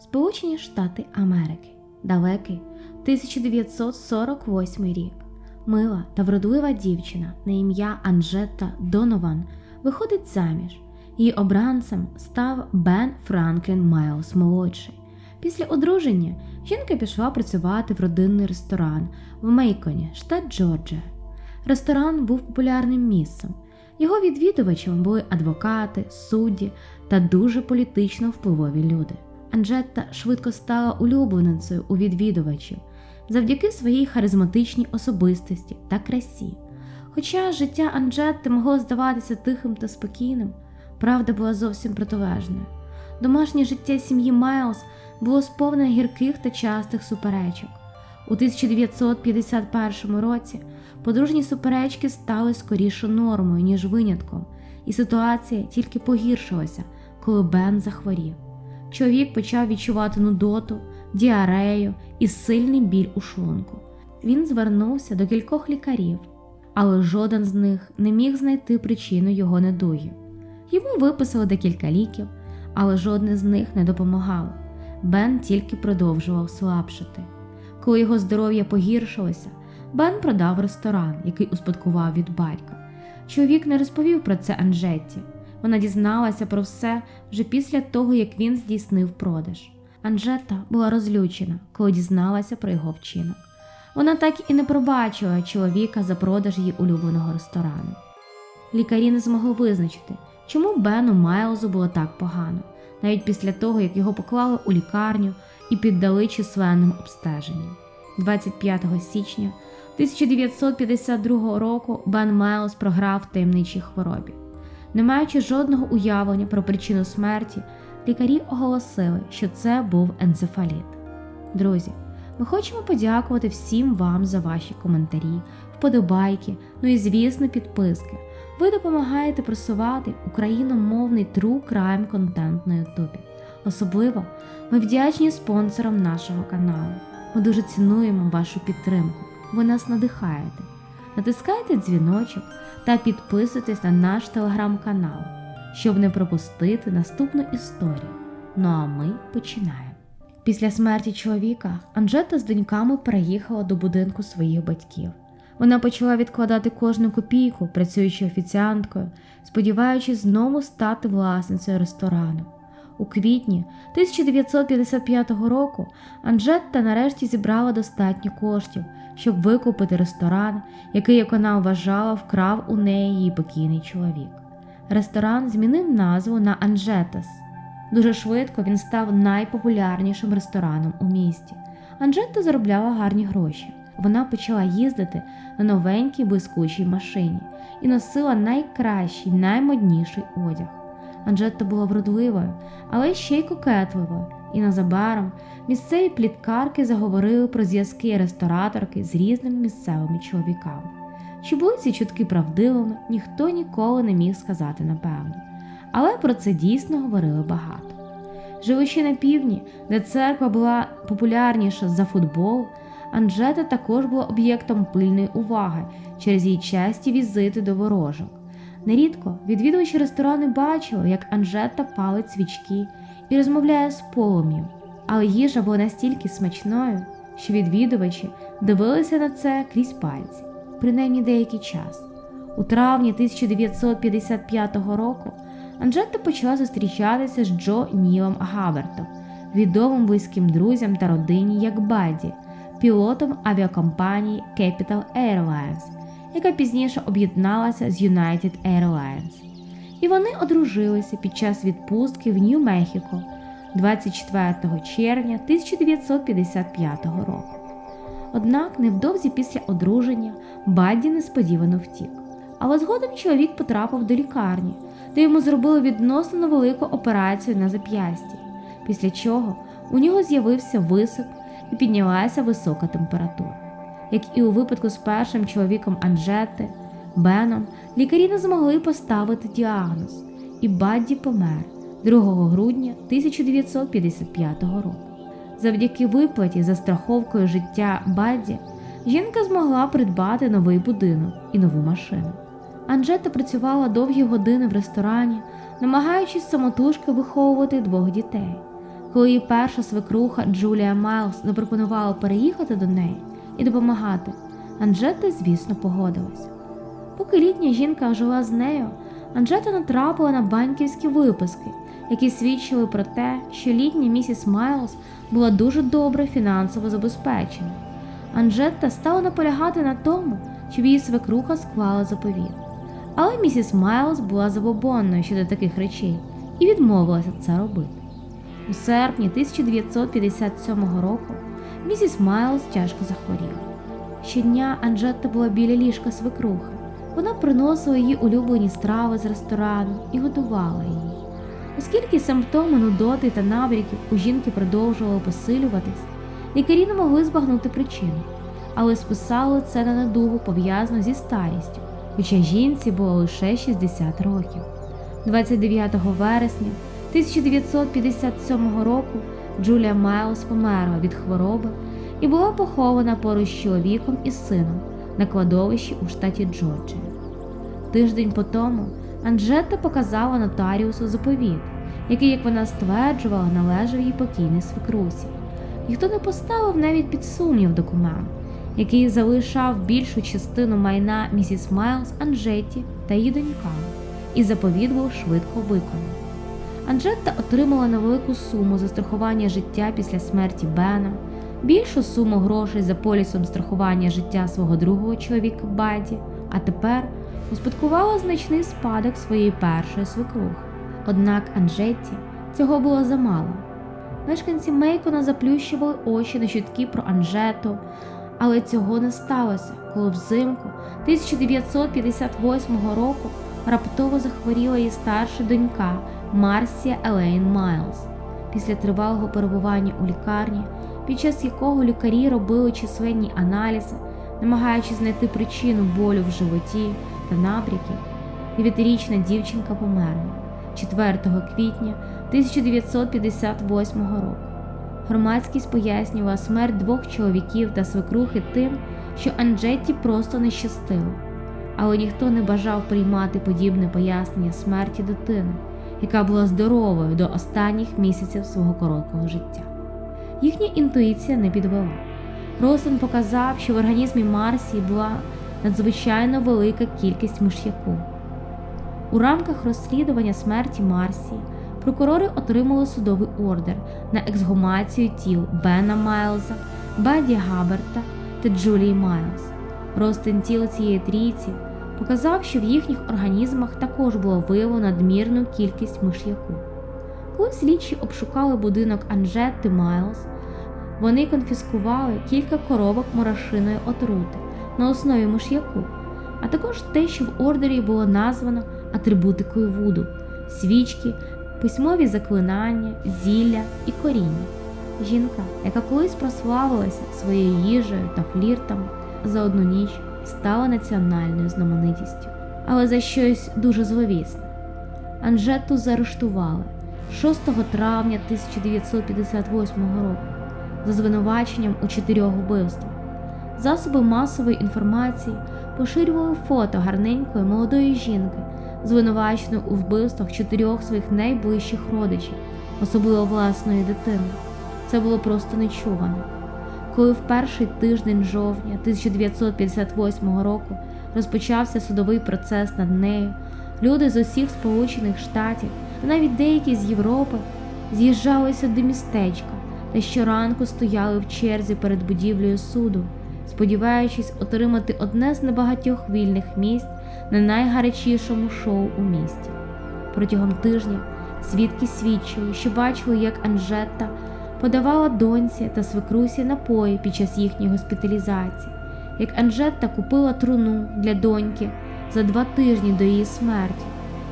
Сполучені Штати Америки, далекий 1948 рік. Мила та вродлива дівчина на ім'я Анжетта Донован виходить заміж. Її обранцем став Бен Франклін Майлз молодший. Після одруження жінка пішла працювати в родинний ресторан в Мейконі, штат Джорджія. Ресторан був популярним місцем. Його відвідувачами були адвокати, судді та дуже політично впливові люди. Анжетта швидко стала улюбленицею у відвідувачів завдяки своїй харизматичній особистості та красі. Хоча життя Анжетти могло здаватися тихим та спокійним, правда була зовсім протилежною. Домашнє життя сім'ї Майлз було сповнене гірких та частих суперечок. У 1951 році подружні суперечки стали скоріше нормою, ніж винятком, і ситуація тільки погіршилася, коли Бен захворів. Чоловік почав відчувати нудоту, діарею і сильний біль у шлунку. Він звернувся до кількох лікарів, але жоден з них не міг знайти причину його недуги. Йому виписали декілька ліків, але жодне з них не допомагало. Бен тільки продовжував слабшати. Коли його здоров'я погіршилося, Бен продав ресторан, який успадкував від батька. Чоловік не розповів про це Анжетті. Вона дізналася про все вже після того, як він здійснив продаж. Анжета була розлючена, коли дізналася про його вчинок. Вона так і не пробачила чоловіка за продаж її улюбленого ресторану. Лікарі не змогли визначити, чому Бену Майлзу було так погано, навіть після того, як його поклали у лікарню і піддали численним обстеженням. 25 січня 1952 року Бен Майлз програв в таємничій хворобі. Не маючи жодного уявлення про причину смерті, лікарі оголосили, що це був енцефаліт. Друзі, ми хочемо подякувати всім вам за ваші коментарі, вподобайки, ну і, звісно, підписки. Ви допомагаєте просувати україномовний true crime контент на Ютубі. Особливо ми вдячні спонсорам нашого каналу. Ми дуже цінуємо вашу підтримку. Ви нас надихаєте. Натискайте дзвіночок та підписуйтесь на наш телеграм-канал, щоб не пропустити наступну історію. Ну а ми починаємо. Після смерті чоловіка Анжета з доньками переїхала до будинку своїх батьків. Вона почала відкладати кожну копійку, працюючи офіціанткою, сподіваючись знову стати власницею ресторану. У квітні 1955 року Анжетта нарешті зібрала достатньо коштів, щоб викупити ресторан, який, як вона вважала, вкрав у неї її покійний чоловік. Ресторан змінив назву на Анжетас. Дуже швидко він став найпопулярнішим рестораном у місті. Анжетта заробляла гарні гроші. Вона почала їздити на новенькій блискучій машині і носила найкращий, наймодніший одяг. Анжетта була вродливою, але ще й кокетливою, і незабаром місцеві пліткарки заговорили про зв'язки рестораторки з різними місцевими чоловіками. Чи були ці чутки правдивими, ніхто ніколи не міг сказати напевно. Але про це дійсно говорили багато. Живучи на півдні, де церква була популярніша за футбол, Анжета також була об'єктом пильної уваги через її часті візити до ворожок. Нерідко відвідувачі ресторану бачили, як Анжета палить свічки і розмовляє з полум'ям, але їжа була настільки смачною, що відвідувачі дивилися на це крізь пальці, принаймні деякий час. У травні 1955 року Анжета почала зустрічатися з Джо Нілом Гавертом, відомим близьким друзям та родині як Баді, пілотом авіакомпанії Capital Airlines, яка пізніше об'єдналася з United Airlines. І вони одружилися під час відпустки в Нью-Мехіко 24 червня 1955 року. Однак невдовзі після одруження Бадді несподівано втік. Але згодом чоловік потрапив до лікарні, де йому зробили відносно велику операцію на зап'ясті, після чого у нього з'явився висип і піднялася висока температура. Як і у випадку з першим чоловіком Анжети, Беном, лікарі не змогли поставити діагноз, і Бадді помер 2 грудня 1955 року. Завдяки виплаті за страховкою життя Бадді, жінка змогла придбати новий будинок і нову машину. Анжета працювала довгі години в ресторані, намагаючись самотужки виховувати двох дітей. Коли її перша свекруха Джулія Майлз запропонувала переїхати до неї і допомагати, Анджета, звісно, погодилась. Поки літня жінка жила з нею, Анджета натрапила на банківські виписки, які свідчили про те, що літня місіс Майлз була дуже добре фінансово забезпечена. Анджетта стала наполягати на тому, щоб її свекруха склала заповіт. Але місіс Майлз була забобонною щодо таких речей і відмовилася це робити. У серпні 1957 року місіс Майлз тяжко захворіла. Щодня Анджетта була біля ліжка свекрухи. Вона приносила їй улюблені страви з ресторану і готувала її. Оскільки симптоми нудоти та набряків у жінки продовжували посилюватись, лікарі не могли збагнути причину, але списали це на недугу пов'язану зі старістю, хоча жінці було лише 60 років. 29 вересня 1957 року Джулія Майлз померла від хвороби і була похована поруч з чоловіком і сином на кладовищі у штаті Джорджія. Тиждень по тому Анджетта показала нотаріусу заповіт, який, як вона стверджувала, належав їй покійній свекрусі. Ніхто не поставив навіть під сумнів документ, який залишав більшу частину майна місіс Майлз Анджетті та її донькам, і заповіт був швидко виконаний. Анджетта отримала невелику суму за страхування життя після смерті Бена, більшу суму грошей за полісом страхування життя свого другого чоловіка Баді, а тепер успадкувала значний спадок своєї першої свекрухи. Однак Анжетті цього було замало. Мешканці Мейкона заплющували очі на чутки про Анжету, але цього не сталося, коли взимку 1958 року раптово захворіла її старша донька Марсія Елейн Майлз. Після тривалого перебування у лікарні, під час якого лікарі робили численні аналізи, намагаючись знайти причину болю в животі та набряків, дев'ятирічна дівчинка померла 4 квітня 1958 року. Громадськість пояснювала смерть двох чоловіків та свекрухи тим, що Анджетті просто не щастило, але ніхто не бажав приймати подібне пояснення смерті дитини, яка була здоровою до останніх місяців свого короткого життя. Їхня інтуїція не підвела. Росен показав, що в організмі Марсії була надзвичайно велика кількість миш'яку. У рамках розслідування смерті Марсії прокурори отримали судовий ордер на ексгумацію тіл Бена Майлза, Баді Габерта та Джулії Майлз. Розтин тіл цієї трійці показав, що в їхніх організмах також було виявлено надмірну кількість миш'яку. Коли слідчі обшукали будинок Анжетти Майлз, вони конфіскували кілька коробок мурашиної отрути на основі миш'яку, а також те, що в ордері було названо атрибутикою вуду, свічки, письмові заклинання, зілля і коріння. Жінка, яка колись прославилася своєю їжею та фліртами, за одну ніч стала національною знаменитістю, але за щось дуже зловісне. Анжету заарештували 6 травня 1958 року за звинуваченням у чотирьох вбивствах. Засоби масової інформації поширювали фото гарненької молодої жінки, звинуваченої у вбивствах чотирьох своїх найближчих родичів, особливо власної дитини. Це було просто нечувано. Коли в перший тиждень жовтня 1958 року розпочався судовий процес над нею, люди з усіх Сполучених Штатів та навіть деякі з Європи з'їжджалися до містечка та щоранку стояли в черзі перед будівлею суду, сподіваючись отримати одне з небагатьох вільних місць на найгарячішому шоу у місті. Протягом тижня свідки свідчили, що бачили, як Анжетта подавала доньці та свекрусі напої під час їхньої госпіталізації, як Анжетта купила труну для доньки за два тижні до її смерті,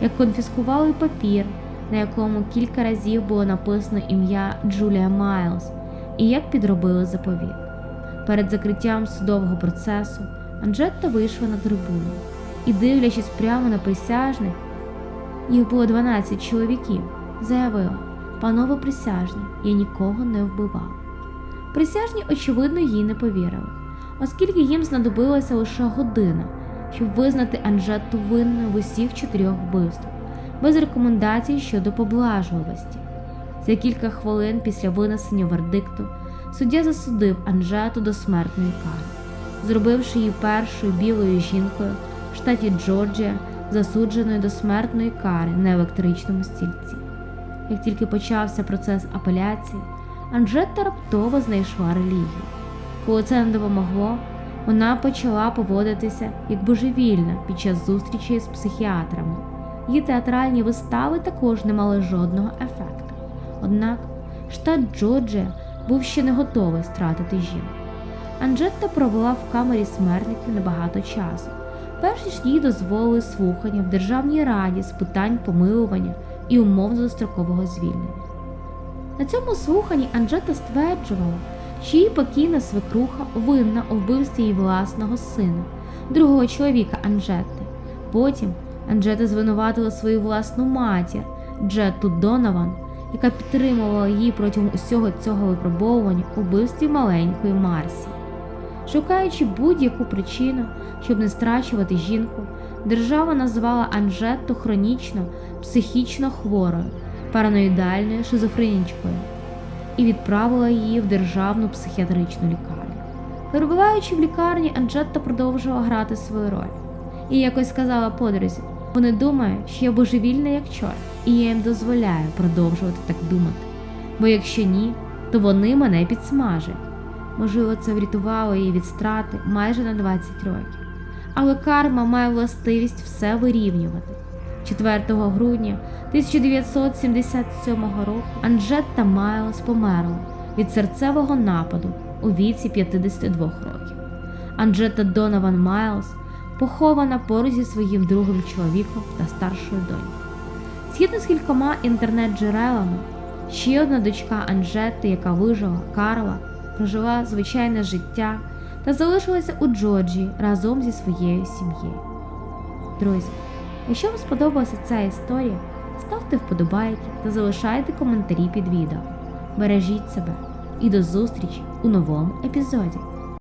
як конфіскували папір, на якому кілька разів було написано ім'я Джулія Майлз, і як підробили заповіт. Перед закриттям судового процесу Анжетта вийшла на трибуну і, дивлячись прямо на присяжних, їх було 12 чоловіків, заявила. Панове присяжні, я нікого не вбивав. Присяжні, очевидно, їй не повірили, оскільки їм знадобилася лише година, щоб визнати Анжетту винною в усіх чотирьох вбивствах, без рекомендацій щодо поблажливості. За кілька хвилин після винесення вердикту суддя засудив Анжету до смертної кари, зробивши її першою білою жінкою в штаті Джорджія, засудженою до смертної кари на електричному стільці. Як тільки почався процес апеляції, Анжетта раптово знайшла релігію. Коли це не допомогло, вона почала поводитися як божевільна під час зустрічей з психіатрами. Її театральні вистави також не мали жодного ефекту. Однак штат Джорджія був ще не готовий стратити жінку. Анджетта провела в камері смертників небагато часу, перш ніж їй дозволили слухання в Державній раді з питань помилування і умовно дострокового звільнення. На цьому слуханні Анджета стверджувала, що її покійна свекруха винна у вбивстві її власного сина, другого чоловіка Анджети. Потім Анджета звинуватила свою власну матір Джетту Донован, яка підтримувала її протягом усього цього випробовування у вбивстві маленької Марсі. Шукаючи будь-яку причину, щоб не страчувати жінку, держава назвала Анжетту хронічно психічно хворою, параноїдальною шизофренічкою і відправила її в державну психіатричну лікарню. Перебуваючи в лікарні, Анджетта продовжувала грати свою роль і якось сказала подрузі: вони думають, що я божевільна як чорт, і я їм дозволяю продовжувати так думати. Бо якщо ні, то вони мене підсмажать. Можливо, це врятувало її від страти майже на 20 років. Але карма має властивість все вирівнювати. 4 грудня 1977 року Анджетта Майлз померла від серцевого нападу у віці 52 років. Анджетта Донован Майлз похована поруч зі своїм другим чоловіком та старшою донькою. Згідно з кількома інтернет-джерелами, ще одна дочка Анжети, яка вижила Карла, прожила звичайне життя та залишилася у Джорджії разом зі своєю сім'єю. Друзі, якщо вам сподобалася ця історія, ставте вподобайки та залишайте коментарі під відео. Бережіть себе і до зустрічі у новому епізоді.